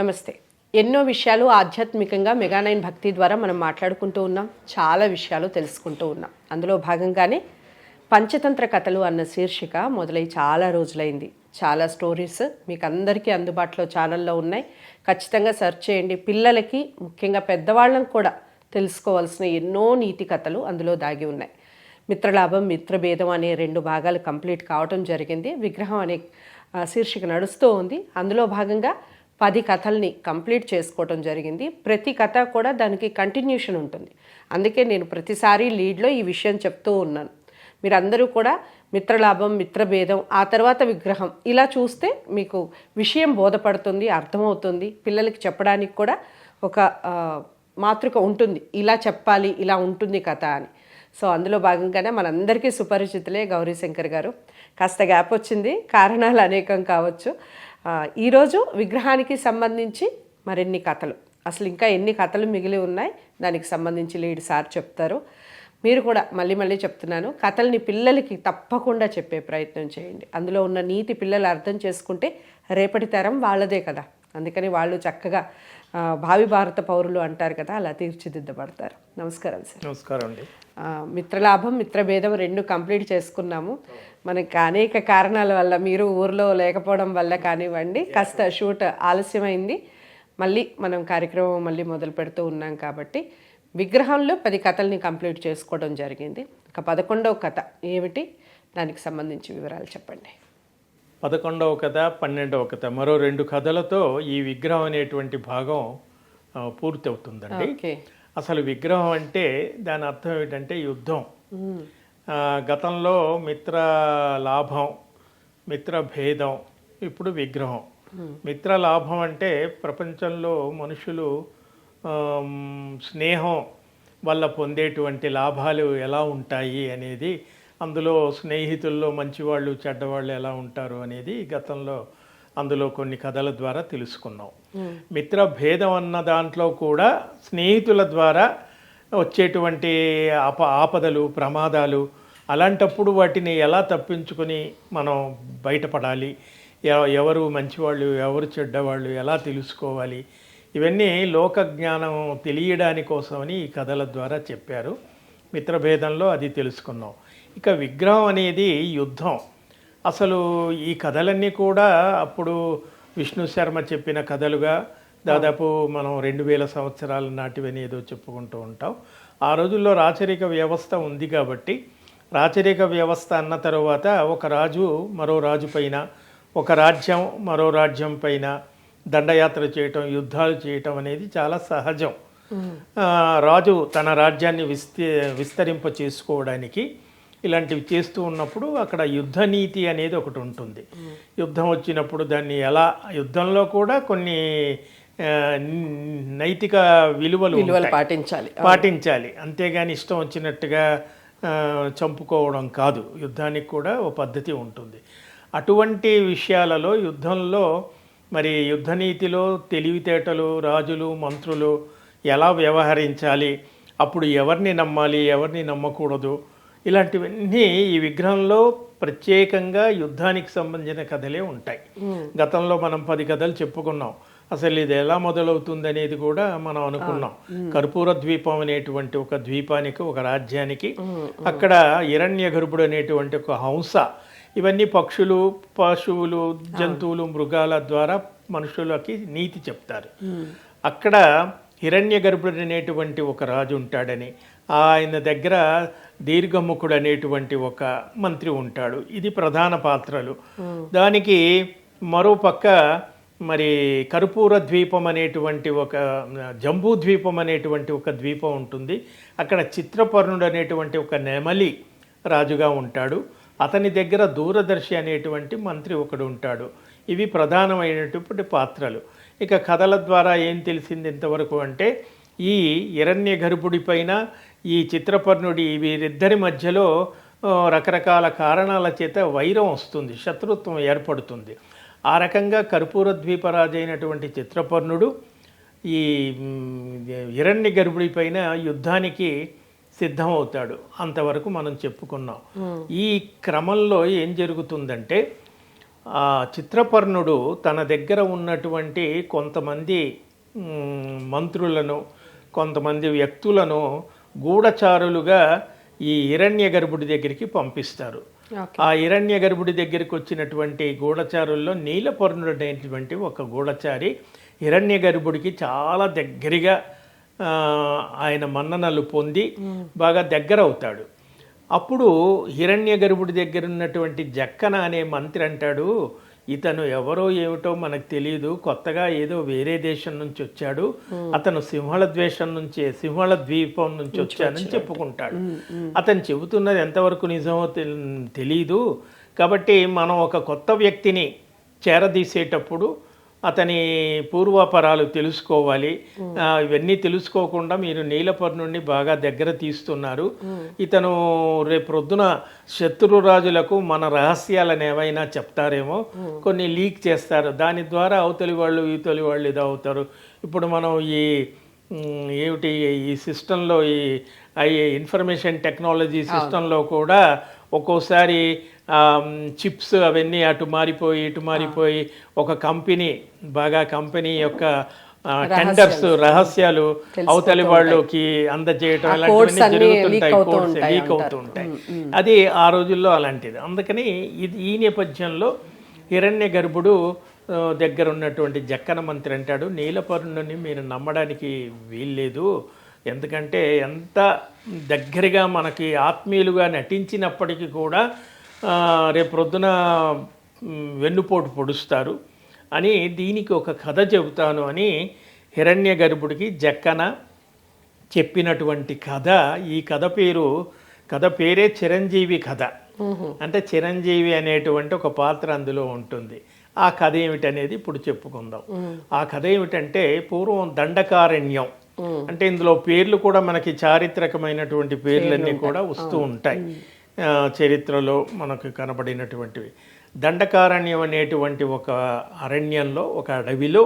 నమస్తే. ఎన్నో విషయాలు ఆధ్యాత్మికంగా మెగానైన్ భక్తి ద్వారా మనం మాట్లాడుకుంటూ ఉన్నాం. చాలా విషయాలు తెలుసుకుంటూ ఉన్నాం. అందులో భాగంగానే పంచతంత్ర కథలు అన్న శీర్షిక మొదలై చాలా రోజులైంది. చాలా స్టోరీస్ మీకు అందరికీ అందుబాటులో ఛానల్లో ఉన్నాయి. ఖచ్చితంగా సెర్చ్ చేయండి. పిల్లలకి ముఖ్యంగా పెద్దవాళ్ళం కూడా తెలుసుకోవాల్సిన ఎన్నో నీతి కథలు అందులో దాగి ఉన్నాయి. మిత్రలాభం మిత్రభేదం అనే రెండు భాగాలు కంప్లీట్ కావటం జరిగింది. విగ్రహం అనే శీర్షిక నడుస్తూ ఉంది. అందులో భాగంగా పది కథల్ని కంప్లీట్ చేసుకోవటం జరిగింది. ప్రతి కథ కూడా దానికి కంటిన్యూషన్ ఉంటుంది. అందుకే నేను ప్రతిసారి లీడ్లో ఈ విషయం చెప్తూ ఉన్నాను. మీరందరూ కూడా మిత్రలాభం మిత్రభేదం ఆ తర్వాత విగ్రహం ఇలా చూస్తే మీకు విషయం బోధపడుతుంది అర్థమవుతుంది. పిల్లలకి చెప్పడానికి కూడా ఒక మాతృక ఉంటుంది. ఇలా చెప్పాలి ఇలా ఉంటుంది కథ అని. సో అందులో భాగంగానే మనందరికీ సుపరిచితులే గౌరీశంకర్ గారు. కాస్త గ్యాప్ వచ్చింది. కారణాలు అనేకం కావచ్చు. ఈరోజు విగ్రహానికి సంబంధించి మరిన్ని కథలు. అసలు ఇంకా ఎన్ని కథలు మిగిలి ఉన్నాయి? దానికి సంబంధించి లీడ్ సార్ చెప్తారు. మీరు కూడా మళ్ళీ మళ్ళీ చెప్తున్నాను. కథల్ని పిల్లలకి తప్పకుండా చెప్పే ప్రయత్నం చేయండి. అందులో ఉన్న నీతి పిల్లలు అర్థం చేసుకుంటే రేపటి తరం వాళ్ళదే కదా. అందుకని వాళ్ళు చక్కగా భావి భారత పౌరులు అంటారు కదా అలా తీర్చిదిద్దబడతారు. నమస్కారం సార్. నమస్కారం అండి. మిత్రలాభం మిత్రభేదం రెండు కంప్లీట్ చేసుకున్నాము. మనకి అనేక కారణాల వల్ల మీరు ఊర్లో లేకపోవడం వల్ల కానివ్వండి కాస్త షూట్ ఆలస్యమైంది. మళ్ళీ మనం కార్యక్రమం మళ్ళీ మొదలు పెడుతూ ఉన్నాం కాబట్టి విగ్రహంలో పది కథల్ని కంప్లీట్ చేసుకోవడం జరిగింది. ఒక పదకొండవ కథ ఏమిటి? దానికి సంబంధించి వివరాలు చెప్పండి. పదకొండవ కథ పన్నెండవ కథ. మరో రెండు కథలతో ఈ విగ్రహం అనేటువంటి భాగం పూర్తి అవుతుందండి అసలు విగ్రహం అంటే దాని అర్థం ఏంటంటే యుద్ధం. గతంలో మిత్ర లాభం మిత్ర భేదం ఇప్పుడు విగ్రహం. మిత్ర లాభం అంటే ప్రపంచంలో మనుషులు స్నేహం వల్ల పొందేటువంటి లాభాలు ఎలా ఉంటాయి అనేది అందులో స్నేహితుల్లో మంచివాళ్ళు చెడ్డవాళ్ళు ఎలా ఉంటారు అనేది గతంలో అందులో కొన్ని కథల ద్వారా తెలుసుకున్నాం. మిత్ర భేదం అన్న దాంట్లో కూడా స్నేహితుల ద్వారా వచ్చేటువంటి ఆప ఆపదలు ప్రమాదాలు అలాంటప్పుడు వాటిని ఎలా తప్పించుకొని మనం బయటపడాలి? ఎవరు మంచివాళ్ళు ఎవరు చెడ్డవాళ్ళు ఎలా తెలుసుకోవాలి? ఇవన్నీ లోక జ్ఞానం తెలియడాని కోసమని ఈ కథల ద్వారా చెప్పారు. మిత్రభేదంలో అది తెలుసుకున్నాం. ఇక విగ్రహం అనేది యుద్ధం. అసలు ఈ కథలన్నీ కూడా అప్పుడు విష్ణు శర్మ చెప్పిన కథలుగా దాదాపు మనం రెండు వేల సంవత్సరాల నాటివని ఏదో చెప్పుకుంటూ ఉంటాం. ఆ రోజుల్లో రాచరిక వ్యవస్థ ఉంది కాబట్టి రాచరిక వ్యవస్థ అన్న తరువాత ఒక రాజు మరో రాజు పైన ఒక రాజ్యం మరో రాజ్యం పైన దండయాత్ర చేయటం యుద్ధాలు చేయటం అనేది చాలా సహజం. రాజు తన రాజ్యాన్ని విస్తి విస్తరింప చేసుకోవడానికి ఇలాంటివి చేస్తూ ఉన్నప్పుడు అక్కడ యుద్ధ నీతి అనేది ఒకటి ఉంటుంది. యుద్ధం వచ్చినప్పుడు దాన్ని ఎలా యుద్ధంలో కూడా కొన్ని నైతిక విలువలు విలువలు. పాటించాలి. పాటించాలి. అంతేగాని ఇష్టం వచ్చినట్టుగా చంపుకోవడం కాదు. యుద్ధానికి కూడా ఓ పద్ధతి ఉంటుంది. అటువంటి విషయాలలో యుద్ధంలో మరి యుద్ధ నీతిలో తెలివితేటలు రాజులు మంత్రులు ఎలా వ్యవహరించాలి? అప్పుడు ఎవరిని నమ్మాలి? ఎవరిని నమ్మకూడదు? ఇలాంటివన్నీ ఈ విగ్రహంలో ప్రత్యేకంగా యుద్ధానికి సంబంధించిన కథలే ఉంటాయి. గతంలో మనం పది కథలు చెప్పుకున్నాం. అసలు ఇది ఎలా మొదలవుతుంది అనేది కూడా మనం అనుకున్నాం. కర్పూర ద్వీపం అనేటువంటి ఒక ద్వీపానికి ఒక రాజ్యానికి అక్కడ హిరణ్య గర్భుడు అనేటువంటి ఒక హంస. ఇవన్నీ పక్షులు పశువులు జంతువులు మృగాల ద్వారా మనుషులకి నీతి చెప్తారు. అక్కడ హిరణ్య గర్భుడు అనేటువంటి ఒక రాజు ఉంటాడని ఆయన దగ్గర దీర్ఘముఖుడు అనేటువంటి ఒక మంత్రి ఉంటాడు. ఇది ప్రధాన పాత్రలు. దానికి మరో పక్క మరి కర్పూర ద్వీపం అనేటువంటి ఒక జంబూ ద్వీపం అనేటువంటి ఒక ద్వీపం ఉంటుంది. అక్కడ చిత్రపర్ణుడు అనేటువంటి ఒక నెమలి రాజుగా ఉంటాడు. అతని దగ్గర దూరదర్శి అనేటువంటి మంత్రి ఒకడు ఉంటాడు. ఇవి ప్రధానమైనటువంటి పాత్రలు. ఇక కథల ద్వారా ఏం తెలిసింది ఇంతవరకు అంటే ఈ హిరణ్య గర్భుడి పైన ఈ చిత్రపర్ణుడి వీరిద్దరి మధ్యలో రకరకాల కారణాల చేత వైరం వస్తుంది శత్రుత్వం ఏర్పడుతుంది. ఆ రకంగా కర్పూర ద్వీపరాజు అయినటువంటి చిత్రపర్ణుడు ఈ హిరణ్య గర్భుడి పైన యుద్ధానికి సిద్ధమవుతాడు. అంతవరకు మనం చెప్పుకున్నాం. ఈ క్రమంలో ఏం జరుగుతుందంటే ఆ చిత్రపర్ణుడు తన దగ్గర ఉన్నటువంటి కొంతమంది మంత్రులను కొంతమంది వ్యక్తులను గూఢచారులుగా ఈ హిరణ్య గర్భుడి దగ్గరికి పంపిస్తారు. ఆ హిరణ్య గర్భుడి దగ్గరికి వచ్చినటువంటి గూఢచారుల్లో నీలపర్ణుడు అనేటువంటి ఒక గూఢచారి హిరణ్య గర్భుడికి చాలా దగ్గరగా ఆయన మన్ననలు పొంది బాగా దగ్గర అవుతాడు అప్పుడు హిరణ్య గర్భుడి దగ్గర ఉన్నటువంటి జక్కన అనే మంత్రి అంటాడు ఇతను ఎవరో ఏమిటో మనకు తెలియదు కొత్తగా ఏదో వేరే దేశం నుంచి వచ్చాడు. అతను సింహళ ద్వేషం నుంచి సింహళ ద్వీపం నుంచి వచ్చానని చెప్పుకుంటాడు. అతను చెబుతున్నది ఎంతవరకు నిజమో తెల్- తెలీదు. కాబట్టి మనం ఒక కొత్త వ్యక్తిని చేరదీసేటప్పుడు అతని పూర్వాపరాలు తెలుసుకోవాలి. ఇవన్నీ తెలుసుకోకుండా మీరు నీలపర్ణుడిని బాగా దగ్గర తీస్తున్నారు. ఇతను రేపు ప్రొద్దున శత్రురాజులకు మన రహస్యాలను ఏవైనా చెప్తారేమో కొన్ని లీక్ చేస్తారు. దాని ద్వారా అవతలి వాళ్ళు ఈతలి వాళ్ళు ఇది అవుతారు ఇప్పుడు మనం ఈ ఏమిటి ఈ సిస్టంలో ఈ ఇన్ఫర్మేషన్ టెక్నాలజీ సిస్టంలో కూడా ఒక్కోసారి చిప్స్ అవన్నీ అటు మారిపోయి ఇటు మారిపోయి ఒక కంపెనీ బాగా కంపెనీ యొక్క టెండర్స్ రహస్యాలు. అవతలి వాళ్ళకి అందజేయటం ఇలాంటివన్నీ జరుగుతుంటాయి లీక్ అవుతూ ఉంటాయి అది ఆ రోజుల్లో అలాంటిది. అందుకని ఇది ఈ నేపథ్యంలో హిరణ్య గర్భుడు దగ్గర ఉన్నటువంటి జక్కన మంత్రి అంటాడు నీలపర్ణుని మీరు నమ్మడానికి వీల్లేదు. ఎందుకంటే ఎంత దగ్గరగా మనకి ఆత్మీయులుగా నటించినప్పటికీ కూడా రేపు ప్రొద్దున వెన్నుపోటు పొడుస్తారు అని దీనికి ఒక కథ చెబుతాను అని హిరణ్య గర్భుడికి జక్కన చెప్పినటువంటి కథ. ఈ కథ పేరు కథ పేరే చిరంజీవి కథ. అంటే చిరంజీవి అనేటువంటి ఒక పాత్ర అందులో ఉంటుంది. ఆ కథ ఏమిటనేది ఇప్పుడు చెప్పుకుందాం. ఆ కథ ఏమిటంటే పూర్వం దండకారణ్యం. అంటే ఇందులో పేర్లు కూడా మనకి చారిత్రకమైనటువంటి పేర్లన్నీ కూడా వస్తూ ఉంటాయి. చరిత్రలో మనకు కనబడినటువంటివి. దండకారణ్యం అనేటువంటి ఒక అరణ్యంలో ఒక అడవిలో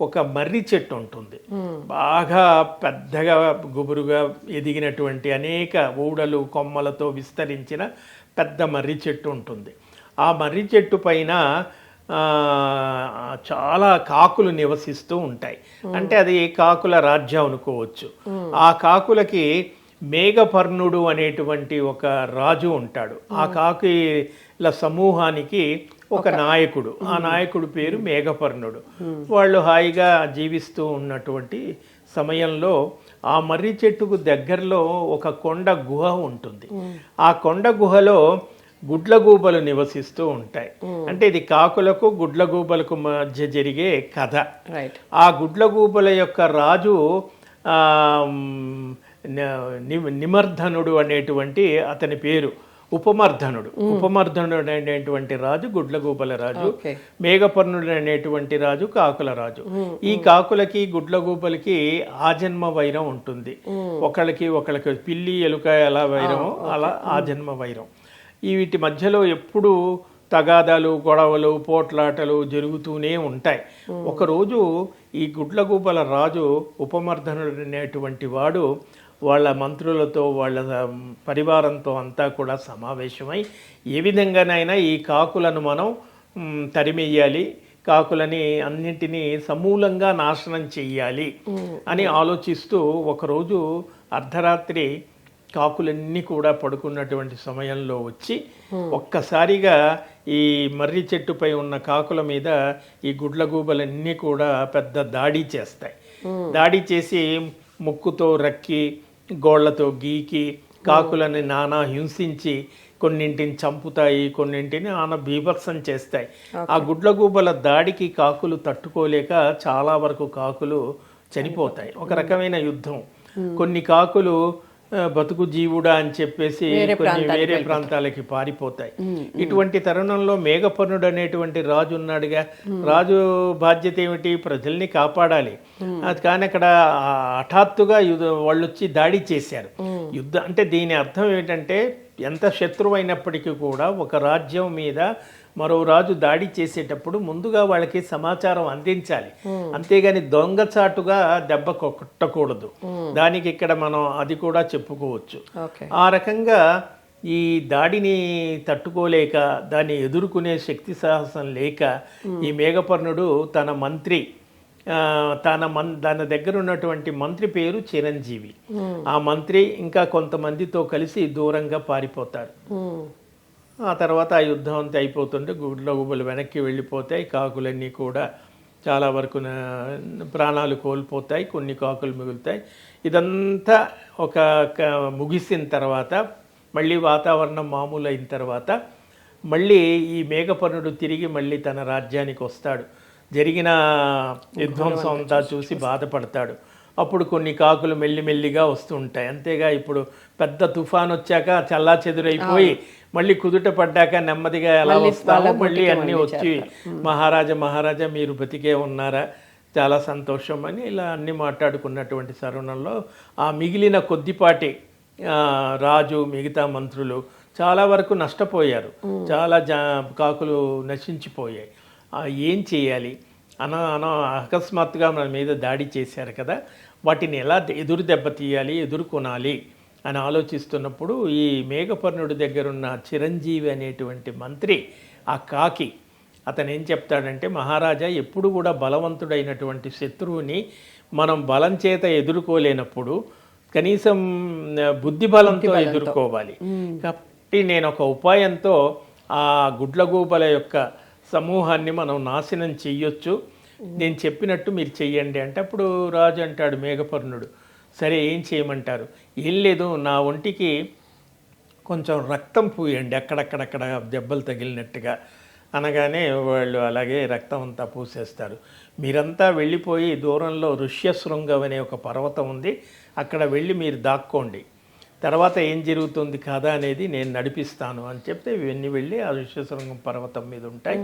ఒక మర్రి చెట్టు ఉంటుంది. బాగా పెద్దగా గుబురుగా ఎదిగినటువంటి అనేక ఊడలు కొమ్మలతో విస్తరించిన పెద్ద మర్రి చెట్టు ఉంటుంది. ఆ మర్రి చెట్టు పైన చాలా కాకులు నివసిస్తూ ఉంటాయి. అంటే అది కాకుల రాజ్యం అనుకోవచ్చు. ఆ కాకులకి మేఘపర్ణుడు అనేటువంటి ఒక రాజు ఉంటాడు. ఆ కాకుల సమూహానికి ఒక నాయకుడు. ఆ నాయకుడు పేరు మేఘపర్ణుడు. వాళ్ళు హాయిగా జీవిస్తూ ఉన్నటువంటి సమయంలో ఆ మర్రి చెట్టుకు దగ్గరలో ఒక కొండ గుహ ఉంటుంది. ఆ కొండ గుహలో గుడ్లగూబలు నివసిస్తూ ఉంటాయి. అంటే ఇది కాకులకు గుడ్లగూబలకు మధ్య జరిగే కథ. ఆ గుడ్లగూబల యొక్క రాజు నిమర్ధనుడు అనేటువంటి అతని పేరు ఉపమర్ధనుడు. ఉపమర్ధనుడు అనేటువంటి రాజు గుడ్లగూబల రాజు మేఘపర్ణుడు అనేటువంటి రాజు కాకుల రాజు. ఈ కాకులకి గుడ్లగూబలకి ఆజన్మ వైరం ఉంటుంది ఒకళ్ళకి ఒకళ్ళకి పిల్లి ఎలుక ఎలా వైరమో అలా ఆజన్మ వైరం ఈ వీటి మధ్యలో ఎప్పుడు తగాదాలు గొడవలు పోట్లాటలు జరుగుతూనే ఉంటాయి. ఒకరోజు ఈ గుడ్లగూబల రాజు ఉపమర్ధనుడు అనేటువంటి వాడు వాళ్ళ మంత్రులతో వాళ్ళ పరివారంతో అంతా కూడా సమావేశమై ఏ విధంగానైనా ఈ కాకులను మనం మ్, తరిమెయ్యాలి కాకులని అన్నింటినీ సమూలంగా నాశనం చెయ్యాలి అని ఆలోచిస్తూ ఒకరోజు అర్ధరాత్రి కాకులన్నీ కూడా పడుకున్నటువంటి సమయంలో వచ్చి ఒక్కసారిగా ఈ మర్రి చెట్టుపై ఉన్న కాకుల మీద ఈ గుడ్లగూబలన్నీ కూడా పెద్ద దాడి చేస్తాయి. దాడి చేసి ముక్కుతో రక్కి గోళ్ళతో గీకి కాకులని నానా హింసించి కొన్నింటిని చంపుతాయి కొన్నింటిని ఆన బీభత్సం చేస్తాయి. ఆ గుడ్లగూబల దాడికి కాకులు తట్టుకోలేక చాలా వరకు కాకులు చనిపోతాయి. ఒక రకమైన యుద్ధం. కొన్ని కాకులు బతుకు జీవుడా అని చెప్పేసి కొన్ని వేరే ప్రాంతాలకి పారిపోతాయి. ఇటువంటి తరుణంలో మేఘపర్ణుడు అనేటువంటి రాజు ఉన్నాడుగా. రాజు బాధ్యత ఏమిటి? ప్రజల్ని కాపాడాలి. అది కానీ అక్కడ హఠాత్తుగా వాళ్ళు వచ్చి దాడి చేశారు. యుద్ధ అంటే దీని అర్థం ఏంటంటే ఎంత శత్రువైనప్పటికీ కూడా ఒక రాజ్యం మీద మరో రాజు దాడి చేసేటప్పుడు ముందుగా వాళ్ళకి సమాచారం అందించాలి. అంతేగాని దొంగచాటుగా దెబ్బ కొట్టకూడదు. దానికి ఇక్కడ మనం అది కూడా చెప్పుకోవచ్చు. ఆ రకంగా ఈ దాడిని తట్టుకోలేక దాన్ని ఎదుర్కొనే శక్తి సాహసం లేక ఈ మేఘపర్ణుడు తన మంత్రి తన మన్ తన దగ్గర ఉన్నటువంటి మంత్రి పేరు చిరంజీవి. ఆ మంత్రి ఇంకా కొంతమందితో కలిసి దూరంగా పారిపోతారు. ఆ తర్వాత ఆ యుద్ధం అంతా అయిపోతుంటే గుడ్ల గుబలు వెనక్కి వెళ్ళిపోతాయి. కాకులన్నీ కూడా చాలా వరకు ప్రాణాలు కోల్పోతాయి. కొన్ని కాకులు మిగులుతాయి. ఇదంతా ఒక ముగిసిన తర్వాత మళ్ళీ వాతావరణం మామూలు అయిన తర్వాత మళ్ళీ ఈ మేఘపర్ణుడు తిరిగి మళ్ళీ తన రాజ్యానికి వస్తాడు. జరిగిన విధ్వంసం అంతా చూసి బాధపడతాడు. అప్పుడు కొన్ని కాకులు మెల్లిమెల్లిగా వస్తుంటాయి. అంతేగా ఇప్పుడు పెద్ద తుఫాన్ వచ్చాక చల్లా చెదురైపోయి మళ్ళీ కుదుట పడ్డాక నెమ్మదిగా ఎలా వస్తామో మళ్ళీ అన్నీ వచ్చి మహారాజా మహారాజా మీరు బతికే ఉన్నారా? చాలా సంతోషం అని ఇలా అన్ని మాట్లాడుకున్నటువంటి తరుణంలో ఆ మిగిలిన కొద్దిపాటి రాజు మిగతా మంత్రులు చాలా వరకు నష్టపోయారు. చాలా జా కాకులు నశించిపోయాయి. ఏం చేయాలి? అన అన అకస్మాత్తుగా మన మీద దాడి చేశారు కదా వాటిని ఎలా ఎదురు దెబ్బతీయాలి ఎదుర్కొనాలి అని ఆలోచిస్తున్నప్పుడు ఈ మేఘపర్ణుడి దగ్గరున్న చిరంజీవి అనేటువంటి మంత్రి ఆ కాకి అతను ఏం చెప్తాడంటే మహారాజా ఎప్పుడు కూడా బలవంతుడైనటువంటి శత్రువుని మనం బలం చేత ఎదుర్కోలేనప్పుడు కనీసం బుద్ధి బలంతో ఎదుర్కోవాలి. కాబట్టి నేను ఒక ఉపాయంతో ఆ గుడ్లగూబల యొక్క సమూహాన్ని మనం నాశనం చెయ్యొచ్చు. నేను చెప్పినట్టు మీరు చెయ్యండి అంటే అప్పుడు రాజు అంటాడు మేఘపర్ణుడు. సరే ఏం చేయమంటారు? ఏం లేదు నా ఒంటికి కొంచెం రక్తం పూయండి. అక్కడక్కడక్కడ దెబ్బలు తగిలినట్టుగా. అనగానే వాళ్ళు అలాగే రక్తం అంతా పూసేస్తారు. మీరంతా వెళ్ళిపోయి దూరంలో ఋష్యశృంగం అనే ఒక పర్వతం ఉంది. అక్కడ వెళ్ళి మీరు దాక్కోండి. తర్వాత ఏం జరుగుతుంది కదా అనేది నేను నడిపిస్తాను అని చెప్తే ఇవన్నీ వెళ్ళి ఆ ఋష్యశృంగం పర్వతం మీద ఉంటాయి.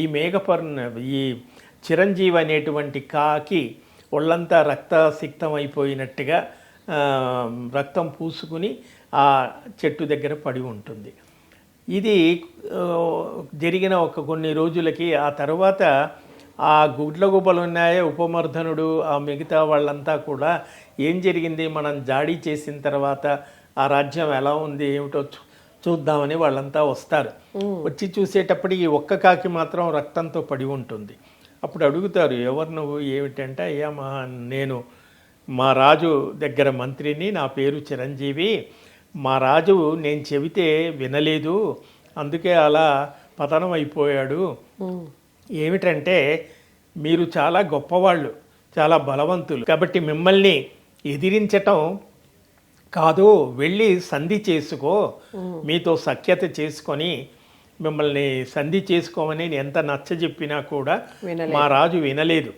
ఈ మేఘపర్ణ ఈ చిరంజీవి అనేటువంటి కాకి ఒళ్ళంతా రక్తసిక్తం అయిపోయినట్టుగా రక్తం పూసుకుని ఆ చెట్టు దగ్గర పడి ఉంటుంది. ఇది జరిగిన ఒక కొన్ని రోజులకి ఆ తర్వాత ఆ గుడ్లగుబలు ఉన్నాయే ఉపమర్ధనుడు ఆ మిగతా వాళ్ళంతా కూడా ఏం జరిగింది మనం జాడీ చేసిన తర్వాత ఆ రాజ్యం ఎలా ఉంది ఏమిటో చూ- చూద్దామని వాళ్ళంతా వస్తారు. వచ్చి చూసేటప్పటికి ఈ ఒక్క కాకి మాత్రం రక్తంతో పడి ఉంటుంది. అప్పుడు అడుగుతారు ఎవరు నువ్వు ఏమిటంటే అయ్యా మా నేను మా రాజు దగ్గర మంత్రిని నా పేరు చిరంజీవి. మా రాజు నేను చెబితే వినలేదు అందుకే అలా పతనం అయిపోయాడు. ఏమిటంటే మీరు చాలా గొప్పవాళ్ళు చాలా బలవంతులు. కాబట్టి మిమ్మల్ని ఎదిరించటం కాదు వెళ్ళి సంధి చేసుకో. మీతో సఖ్యత చేసుకొని మిమ్మల్ని సంధి చేసుకోమని నేను ఎంత నచ్చజెప్పినా కూడా వినలేదు. మా రాజు వినలేదు.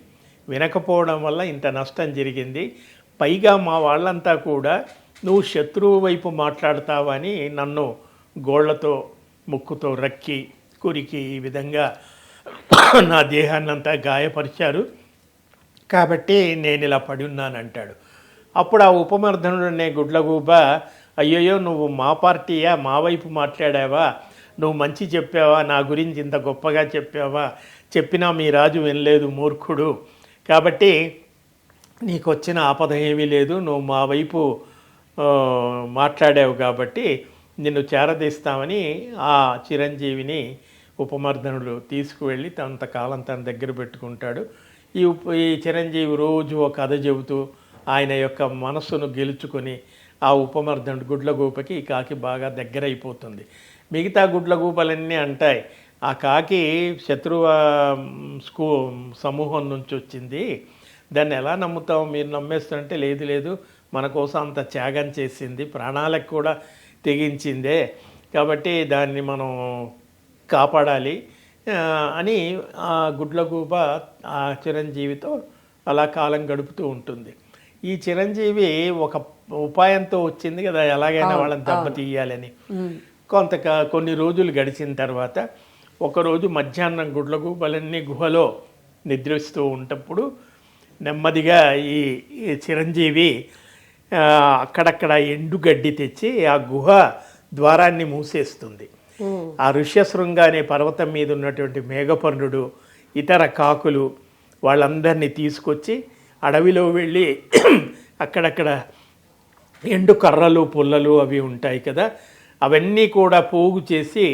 వినకపోవడం వల్ల ఇంత నష్టం జరిగింది. పైగా మా వాళ్ళంతా కూడా నువ్వు శత్రువు వైపు మాట్లాడతావని నన్ను గోళ్ళతో ముక్కుతో రక్కి కురికి ఈ విధంగా నా దేహాన్నంతా గాయపరిచారు. కాబట్టి నేను ఇలా పడి ఉన్నానంటాడు. అప్పుడు ఆ ఉపమర్ధనుడు అనే గుడ్లగూబ అయ్యయ్యో నువ్వు మా పార్టీయా? మా వైపు మాట్లాడావా? నువ్వు మంచి చెప్పావా? నా గురించి ఇంత గొప్పగా చెప్పావా? చెప్పినా మీ రాజు వినలేదు మూర్ఖుడు. కాబట్టి నీకు వచ్చిన ఆపద ఏమీ లేదు. నువ్వు మా వైపు మాట్లాడావు కాబట్టి నిన్ను చేరదీస్తామని ఆ చిరంజీవిని ఉపమర్దనుడు తీసుకువెళ్ళి తనంత కాలం తన దగ్గర పెట్టుకుంటాడు. ఈ ఉప ఈ చిరంజీవి రోజు ఒక కథ చెబుతూ ఆయన యొక్క మనస్సును గెలుచుకొని ఆ ఉపమర్దనుడు గుడ్లగూపకి ఈ కాకి బాగా దగ్గరైపోతుంది. మిగతా గుడ్లగూపలన్నీ అంటాయి. ఆ కాకి శత్రువ స్కూ సమూహం నుంచి వచ్చింది. దాన్ని ఎలా నమ్ముతాం మీరు నమ్మేస్తుంటే లేదు లేదు మన కోసం అంత త్యాగం చేసింది ప్రాణాలకు కూడా తెగించిందే. కాబట్టి దాన్ని మనం కాపాడాలి అని ఆ గుడ్లగూబ ఆ చిరంజీవితో అలా కాలం గడుపుతూ ఉంటుంది. ఈ చిరంజీవి ఒక ఉపాయంతో వచ్చింది కదా ఎలాగైనా వాళ్ళని దెబ్బతీయాలని కొంత కొన్ని రోజులు గడిచిన తర్వాత ఒకరోజు మధ్యాహ్నం గుడ్లగూబలన్నీ గుహలో నిద్రిస్తూ ఉంటప్పుడు నెమ్మదిగా ఈ చిరంజీవి అక్కడక్కడ ఎండుగడ్డి తెచ్చి ఆ గుహ ద్వారాన్ని మూసేస్తుంది. ఆ ఋష్యశృంగ అనే పర్వతం మీద ఉన్నటువంటి మేఘపర్ణుడు ఇతర కాకులు వాళ్ళందరినీ తీసుకొచ్చి అడవిలో వెళ్ళి అక్కడక్కడ ఎండు కర్రలు పుల్లలు అవి ఉంటాయి కదా. అవన్నీ కూడా పోగు చేసి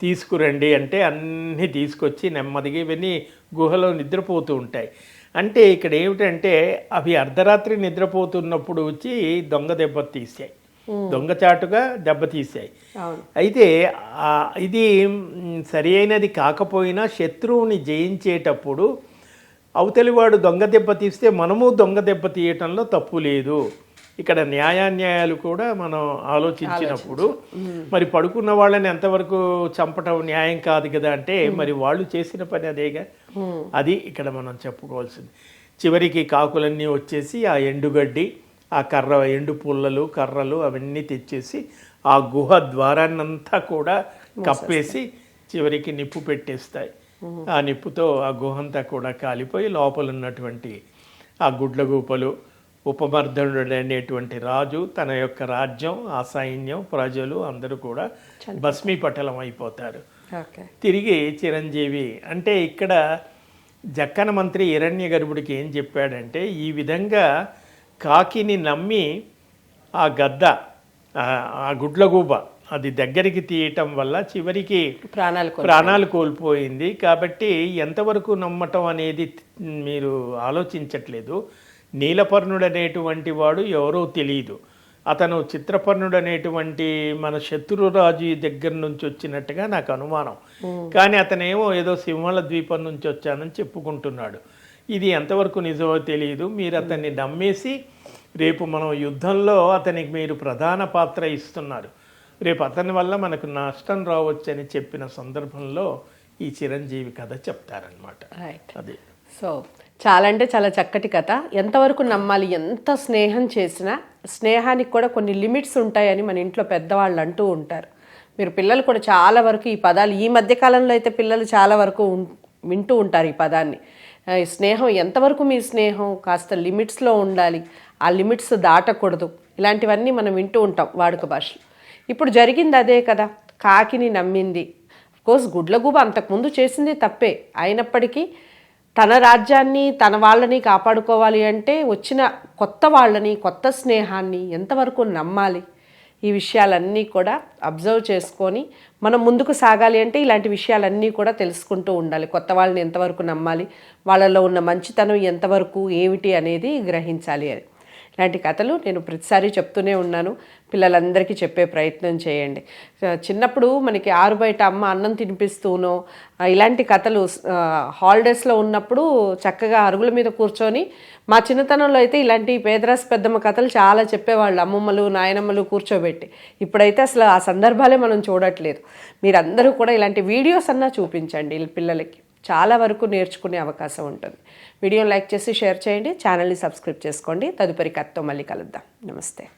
తీసుకురండి అంటే అన్నీ తీసుకొచ్చి నెమ్మదిగా ఇవన్నీ గుహలో నిద్రపోతూ ఉంటాయి. అంటే ఇక్కడ ఏమిటంటే అవి అర్ధరాత్రి నిద్రపోతున్నప్పుడు వచ్చి దొంగ దెబ్బ తీసాయి దొంగచాటుగా దెబ్బతీసాయి అయితే ఇది సరి అయినది కాకపోయినా శత్రువుని జయించేటప్పుడు అవతలివాడు దొంగ దెబ్బ తీస్తే మనము దొంగ దెబ్బ తీయటంలో తప్పు లేదు. ఇక్కడ న్యాయాన్యాయాలు కూడా మనం ఆలోచించినప్పుడు మరి పడుకున్న వాళ్ళని ఎంతవరకు చంపటం న్యాయం కాదు కదా అంటే మరి వాళ్ళు చేసిన పని అదేగా? అది ఇక్కడ మనం చెప్పుకోవాల్సింది. చివరికి కాకులన్నీ వచ్చేసి ఆ ఎండుగడ్డి ఆ కర్ర ఎండు పుల్లలు కర్రలు అవన్నీ తెచ్చేసి ఆ గుహ ద్వారాన్నంతా కూడా కప్పేసి చివరికి నిప్పు పెట్టేస్తాయి. ఆ నిప్పుతో ఆ గుహంతా కూడా కాలిపోయి లోపల ఉన్నటువంటి ఆ గుడ్లగూపలు ఉపమర్దనుడు అనేటువంటి రాజు తన యొక్క రాజ్యం ఆ సైన్యం ప్రజలు అందరూ కూడా భస్మీపటలం అయిపోతారు తిరిగి చిరంజీవి అంటే ఇక్కడ జక్కన మంత్రి హిరణ్య గర్భుడికి ఏం చెప్పాడంటే ఈ విధంగా కాకిని నమ్మి ఆ గద్ద ఆ- ఆ గుడ్లగూబ అది దగ్గరికి తీయటం వల్ల చివరికి ప్రాణాలు. ప్రాణాలు కోల్పోయింది. కాబట్టి ఎంతవరకు నమ్మటం అనేది మీరు ఆలోచించట్లేదు. నీలపర్ణుడు అనేటువంటి వాడు ఎవరో తెలియదు అతను చిత్రపర్ణుడు అనేటువంటి మన శత్రురాజు దగ్గర నుంచి వచ్చినట్టుగా నాకు అనుమానం. కానీ అతనేమో ఏదో సింహళ ద్వీపం నుంచి వచ్చానని చెప్పుకుంటున్నాడు. ఇది ఎంతవరకు నిజమో తెలియదు మీరు అతన్ని నమ్మేసి రేపు మనం యుద్ధంలో అతనికి మీరు ప్రధాన పాత్ర ఇస్తున్నారు. రేపు అతని వల్ల మనకు నష్టం రావచ్చని చెప్పిన సందర్భంలో ఈ చిరంజీవి కథ చెప్తారనమాట అది. సో చాలా అంటే చాలా చక్కటి కథ. ఎంతవరకు నమ్మాలి ఎంత స్నేహం చేసినా స్నేహానికి కూడా కొన్ని లిమిట్స్ ఉంటాయని మన ఇంట్లో పెద్దవాళ్ళు అంటూ ఉంటారు. మీరు పిల్లలు కూడా చాలా వరకు ఈ పదాలు ఈ మధ్య కాలంలో అయితే పిల్లలు చాలా వరకు వింటూ ఉంటారు ఈ పదాన్ని. స్నేహం ఎంతవరకు మీ స్నేహం కాస్త లిమిట్స్లో ఉండాలి. ఆ లిమిట్స్ దాటకూడదు. ఇలాంటివన్నీ మనం వింటూ ఉంటాం వాడుక భాషలో. ఇప్పుడు జరిగింది అదే కదా. కాకిని నమ్మింది. కోర్స్ గుడ్లగూబ అంతకుముందు చేసింది తప్పే. అయినప్పటికీ తన రాజ్యాన్ని తన వాళ్ళని కాపాడుకోవాలి అంటే వచ్చిన కొత్త వాళ్ళని కొత్త స్నేహాన్ని ఎంతవరకు నమ్మాలి? ఈ విషయాలన్నీ కూడా అబ్జర్వ్ చేసుకొని మనం ముందుకు సాగాలి అంటే ఇలాంటి విషయాలన్నీ కూడా తెలుసుకుంటూ ఉండాలి. కొత్త వాళ్ళని ఎంతవరకు నమ్మాలి? వాళ్ళలో ఉన్న మంచితనం ఎంతవరకు ఏమిటి అనేది గ్రహించాలి. అని ఇలాంటి కథలు నేను ప్రతిసారి చెప్తూనే ఉన్నాను. పిల్లలందరికీ చెప్పే ప్రయత్నం చేయండి. చిన్నప్పుడు మనకి ఆరు బయట అమ్మ అన్నం తినిపిస్తూనో ఇలాంటి కథలు హాలిడేస్లో ఉన్నప్పుడు చక్కగా అరుగుల మీద కూర్చొని మా చిన్నతనంలో అయితే ఇలాంటి పేదరాశి పెద్దమ్మ కథలు చాలా చెప్పేవాళ్ళు. అమ్మమ్మలు నాయనమ్మలు కూర్చోబెట్టి. ఇప్పుడైతే అసలు ఆ సందర్భాలే మనం చూడట్లేదు. మీరందరూ కూడా ఇలాంటి వీడియోస్ అన్నా చూపించండి పిల్లలకి. చాలా వరకు నేర్చుకునే అవకాశం ఉంటుంది. వీడియోని లైక్ చేసి షేర్ చేయండి. ఛానల్ని సబ్స్క్రైబ్ చేసుకోండి. తదుపరి కథతో మళ్ళీ కలుద్దాం. నమస్తే.